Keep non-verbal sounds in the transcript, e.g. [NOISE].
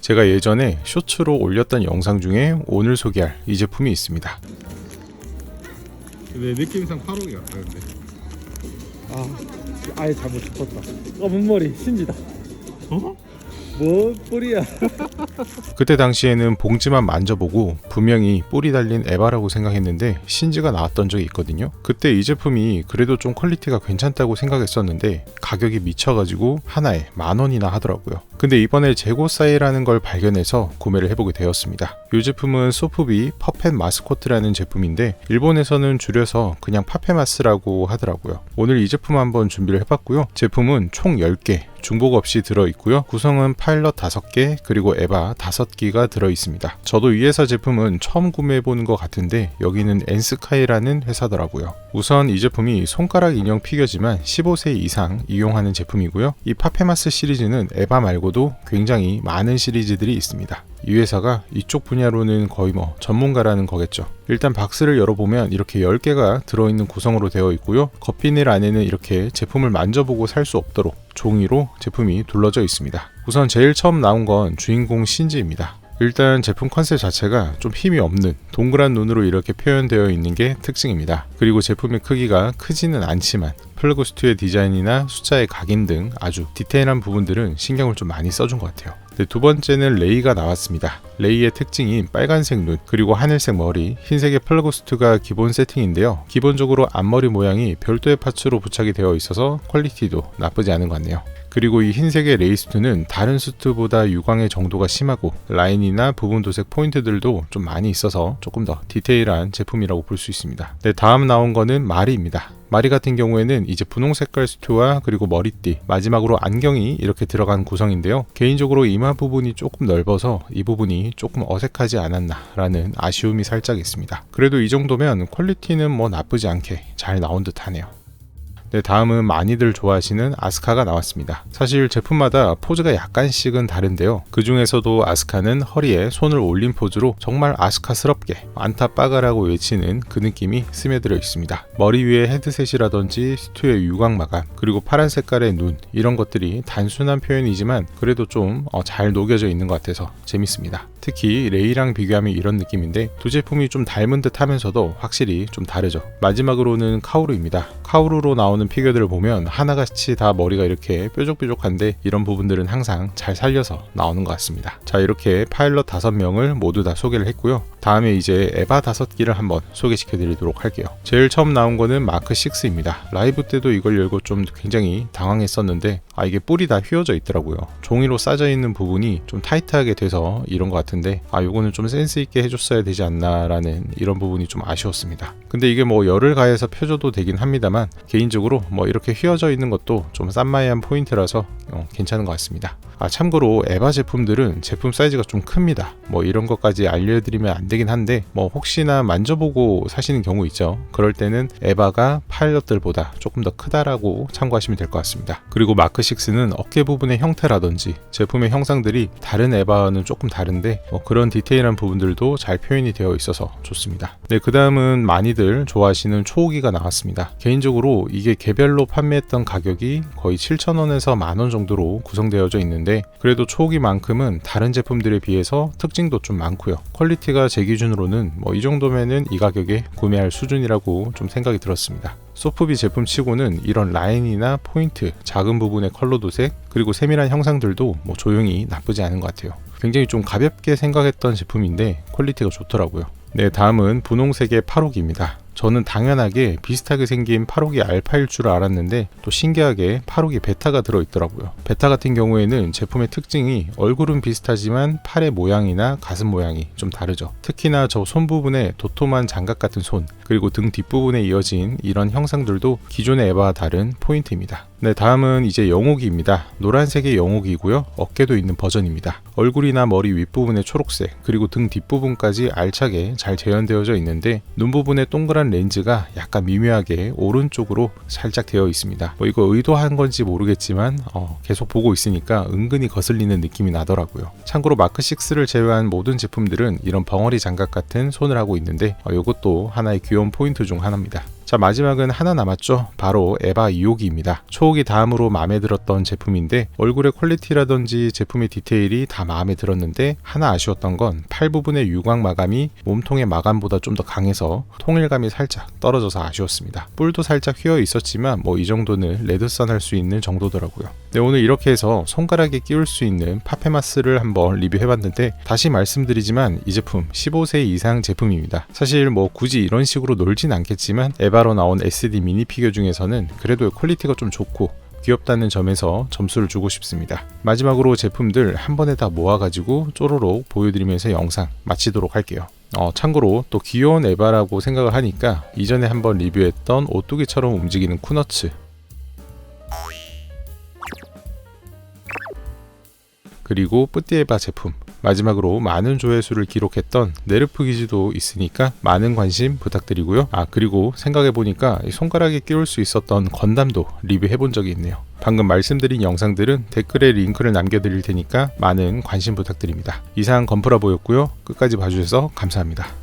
제가 예전에 쇼츠로 올렸던 영상 중에 오늘 소개할 이 제품이 있습니다. 내 느낌상 8호기 같다 근데 아 아예 잘못 짚었다 검은 머리 신지다 어? 뭔 뿔이야 [LAUGHS] 그때 당시에는 봉지만 만져보고 분명히 뿔이 달린 에바라고 생각했는데 신지가 나왔던 적이 있거든요. 그때 이 제품이 그래도 좀 퀄리티가 괜찮다고 생각했었는데 가격이 미쳐가지고 하나에 만 원이나 하더라고요. 근데 이번에 재고 사이라는 걸 발견해서 구매를 해보게 되었습니다. 이 제품은 소프비 퍼펫 마스코트라는 제품인데 일본에서는 줄여서 그냥 파페마스라고 하더라고요. 오늘 이 제품 한번 준비를 해봤고요. 제품은 총 10개 중복 없이 들어있고요. 구성은 파일럿 5개 그리고 에바 5기가 들어있습니다. 저도 위에서 제품은 처음 구매해보는 것 같은데 여기는 엔스카이라는 회사더라고요. 우선 이 제품이 손가락 인형 피규어지만 15세 이상 이용하는 제품이고요. 이 파페마스 시리즈는 에바 말고 도 굉장히 많은 시리즈들이 있습니다. 이 회사가 이쪽 분야로는 거의 뭐 전문가라는 거겠죠. 일단 박스를 열어보면 이렇게 10개가 들어있는 구성으로 되어 있고요. 겉비닐 안에는 이렇게 제품을 만져보고 살 수 없도록 종이로 제품이 둘러져 있습니다. 우선 제일 처음 나온 건 주인공 신지입니다. 일단 제품 컨셉 자체가 좀 힘이 없는 동그란 눈으로 이렇게 표현되어 있는 게 특징입니다. 그리고 제품의 크기가 크지는 않지만 플러그 스튜의 디자인이나 숫자의 각인 등 아주 디테일한 부분들은 신경을 좀 많이 써준 것 같아요. 네, 두 번째는 레이가 나왔습니다. 레이의 특징인 빨간색 눈, 그리고 하늘색 머리, 흰색의 플러그 스튜가 기본 세팅인데요. 기본적으로 앞머리 모양이 별도의 파츠로 부착이 되어 있어서 퀄리티도 나쁘지 않은 것 같네요. 그리고 이 흰색의 레이스투는 다른 수트보다 유광의 정도가 심하고 라인이나 부분 도색 포인트들도 좀 많이 있어서 조금 더 디테일한 제품이라고 볼 수 있습니다. 네, 다음 나온 거는 마리입니다. 마리 같은 경우에는 이제 분홍 색깔 수트와 그리고 머리띠, 마지막으로 안경이 이렇게 들어간 구성인데요. 개인적으로 이마 부분이 조금 넓어서 이 부분이 조금 어색하지 않았나라는 아쉬움이 살짝 있습니다. 그래도 이 정도면 퀄리티는 뭐 나쁘지 않게 잘 나온 듯 하네요. 네, 다음은 많이들 좋아하시는 아스카가 나왔습니다. 사실 제품마다 포즈가 약간씩은 다른데요. 그 중에서도 아스카는 허리에 손을 올린 포즈로 정말 아스카스럽게 안타 빠가라고 외치는 그 느낌이 스며들어 있습니다. 머리 위에 헤드셋이라든지 스튜의 유광 마감, 그리고 파란 색깔의 눈 이런 것들이 단순한 표현이지만 그래도 좀 잘 녹여져 있는 것 같아서 재밌습니다. 특히 레이랑 비교하면 이런 느낌인데 두 제품이 좀 닮은 듯 하면서도 확실히 좀 다르죠. 마지막으로는 카오루입니다. 카오루로 나오는 피규어들을 보면 하나같이 다 머리가 이렇게 뾰족뾰족한데 이런 부분들은 항상 잘 살려서 나오는 것 같습니다. 자 이렇게 파일럿 5명을 모두 다 소개를 했고요. 다음에 이제 에바 5기를 한번 소개시켜 드리도록 할게요. 제일 처음 나온 거는 마크 6입니다. 라이브 때도 이걸 열고 좀 굉장히 당황했었는데 아 이게 뿔이 다 휘어져 있더라고요. 종이로 싸져 있는 부분이 좀 타이트하게 돼서 이런 것 같은데 아 요거는 좀 센스 있게 해줬어야 되지 않나라는 이런 부분이 좀 아쉬웠습니다. 근데 이게 뭐 열을 가해서 펴줘도 되긴 합니다만 개인적으로 뭐 이렇게 휘어져 있는 것도 좀 싼마이한 포인트라서 어, 괜찮은 것 같습니다. 아 참고로 에바 제품들은 제품 사이즈가 좀 큽니다. 뭐 이런 것까지 알려드리면 안 되긴 한데 뭐 혹시나 만져보고 사시는 경우 있죠. 그럴 때는 에바가 파일럿들보다 조금 더 크다라고 참고하시면 될 것 같습니다. 그리고 마크 6는 어깨 부분의 형태라든지 제품의 형상들이 다른 에바와는 조금 다른데 뭐 그런 디테일한 부분들도 잘 표현이 되어 있어서 좋습니다. 네, 그 다음은 많이들 좋아하시는 초호기가 나왔습니다. 개인적으로 이게 개별로 판매했던 가격이 거의 7,000원에서 만원 정도로 구성되어져 있는데 그래도 초호기만큼은 다른 제품들에 비해서 특징도 좀 많고요. 퀄리티가 제 기준으로는 뭐 이 정도면은 이 가격에 구매할 수준이라고 좀 생각이 들었습니다. 소프비 제품 치고는 이런 라인이나 포인트, 작은 부분의 컬러 도색, 그리고 세밀한 형상들도 뭐 조용히 나쁘지 않은 것 같아요. 굉장히 좀 가볍게 생각했던 제품인데 퀄리티가 좋더라고요. 네, 다음은 분홍색의 8호기입니다. 저는 당연하게 비슷하게 생긴 8호기 알파일 줄 알았는데 또 신기하게 8호기 베타가 들어있더라고요. 베타 같은 경우에는 제품의 특징이 얼굴은 비슷하지만 팔의 모양이나 가슴 모양이 좀 다르죠. 특히나 저 손 부분에 도톰한 장갑 같은 손, 그리고 등 뒷부분에 이어진 이런 형상들도 기존의 에바와 다른 포인트입니다. 네, 다음은 이제 영옥이입니다. 노란색의 영옥이고요. 어깨도 있는 버전입니다. 얼굴이나 머리 윗부분에 초록색, 그리고 등 뒷부분까지 알차게 잘 재현되어져 있는데 눈 부분에 동그란 렌즈가 약간 미묘하게 오른쪽으로 살짝 되어 있습니다. 뭐 이거 의도한 건지 모르겠지만 어, 계속 보고 있으니까 은근히 거슬리는 느낌이 나더라고요. 참고로 마크 6를 제외한 모든 제품들은 이런 벙어리 장갑 같은 손을 하고 있는데 어, 이것도 하나의 귀여운 포인트 중 하나입니다. 자 마지막은 하나 남았죠. 바로 에바 2호기입니다. 초호기 다음으로 마음에 들었던 제품인데 얼굴의 퀄리티라든지 제품의 디테일이 다 마음에 들었는데 하나 아쉬웠던 건 팔 부분의 유광 마감이 몸통의 마감보다 좀 더 강해서 통일감이 살짝 떨어져서 아쉬웠습니다. 뿔도 살짝 휘어 있었지만 뭐 이 정도는 레드선 할 수 있는 정도더라고요. 네, 오늘 이렇게 해서 손가락에 끼울 수 있는 파페마스를 한번 리뷰해봤는데 다시 말씀드리지만 이 제품 15세 이상 제품입니다. 사실 뭐 굳이 이런 식으로 놀진 않겠지만 에바 로 나온 SD 미니 피규어 중에서는 그래도 퀄리티가 좀 좋고 귀엽다는 점에서 점수를 주고 싶습니다. 마지막으로 제품들 한 번에 다 모아가지고 쪼로록 보여드리면서 영상 마치도록 할게요. 어, 참고로 또 귀여운 에바라고 생각을 하니까 이전에 한번 리뷰했던 오뚜기처럼 움직이는 쿠너츠 그리고 뿌띠에바 제품 마지막으로 많은 조회수를 기록했던 네르프 기지도 있으니까 많은 관심 부탁드리고요. 아 그리고 생각해보니까 이 손가락에 끼울 수 있었던 건담도 리뷰해본 적이 있네요. 방금 말씀드린 영상들은 댓글에 링크를 남겨드릴 테니까 많은 관심 부탁드립니다. 이상 건프라 보였고요. 끝까지 봐주셔서 감사합니다.